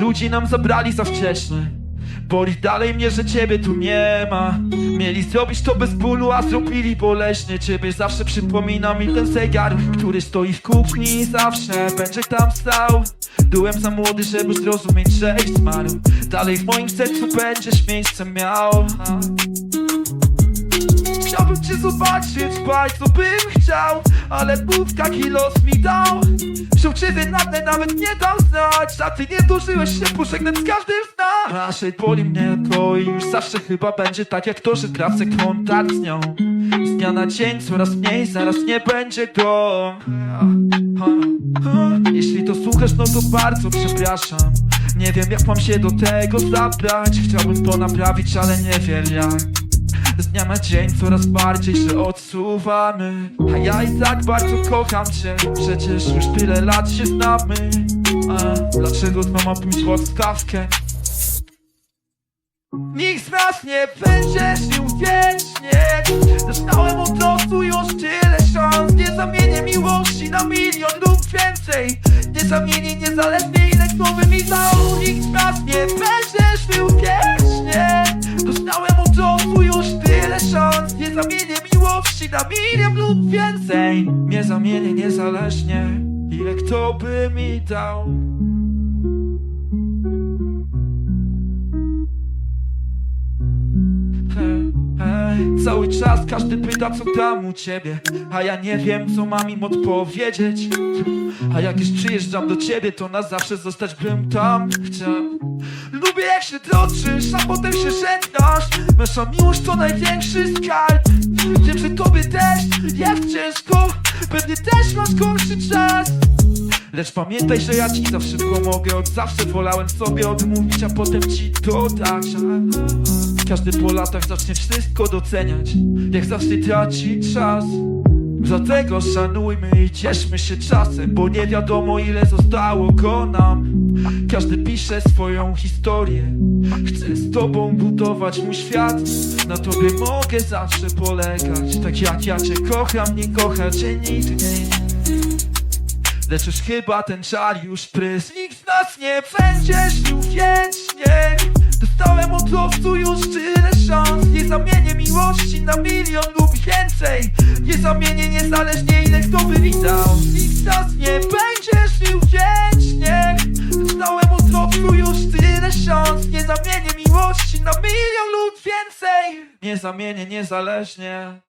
ludzi nam zabrali za wcześnie. Boli dalej mnie, że ciebie tu nie ma. Mieli zrobić to bez bólu, a zrobili boleśnie. Ciebie zawsze przypomina mi ten zegar Który stoi w kuchni. Zawsze będzie tam stał. Byłem za młody, żeby zrozumieć, że zmarł. Dalej w moim sercu będziesz miejsce miał cię zobaczyć, bardzo bym chciał Ale Bóg taki los mi dał. Ciebie na mnie, nawet nie dał znać A ty nie dożyłeś się pożegnać z każdym z nas. Raczej boli mnie to i już zawsze chyba będzie tak jak to, że tracę kontakt z nią. Z dnia na dzień coraz mniej, zaraz nie będzie go Jeśli to słuchasz, no to bardzo przepraszam. Nie wiem jak mam się do tego zabrać. Chciałbym to naprawić, ale nie wiem jak z dnia na dzień coraz bardziej się odsuwamy. A ja i tak bardzo kocham cię Przecież już tyle lat się znamy. A dlaczego to ma być podstawkę? Nikt z nas nie będzie żył wiecznie. Dostałem od losu już tyle szans. Nie zamienię miłości na milion lub więcej. Nie zamienię niezależnie na milion lub więcej. Nie zamienię niezależnie. Ile kto by mi dał Cały czas każdy pyta co tam u ciebie. A ja nie wiem co mam im odpowiedzieć. A jak już przyjeżdżam do ciebie to na zawsze zostać bym tam chciał. Lubię jak się troczysz, a potem się żegnasz. Nasza miłość to największy skarb. Wiem, że tobie też jest ciężko. Pewnie też masz gorszy czas. Lecz pamiętaj, że ja ci za wszystko mogę. Od zawsze wolałem sobie odmówić, a potem ci dodać Każdy po latach zacznie wszystko doceniać. Jak zawsze traci czas. Dlatego szanujmy i cieszmy się czasem Bo nie wiadomo ile zostało go nam Każdy pisze swoją historię. Chcę z tobą budować mój świat. Na tobie mogę zawsze polegać. Tak jak ja cię kocham, nie kocha cię nikt. Nie Lecz już chyba ten czar już prys Nikt z nas nie będzie żył wiecznie Losu już tyle szans. Nie zamienię miłości na milion lub więcej. Nie zamienię niezależnie ile kto by mi dał Nikt nas nie będzie żył wiecznie. Losu już tyle szans. Nie zamienię miłości na milion lub więcej. Nie zamienię niezależnie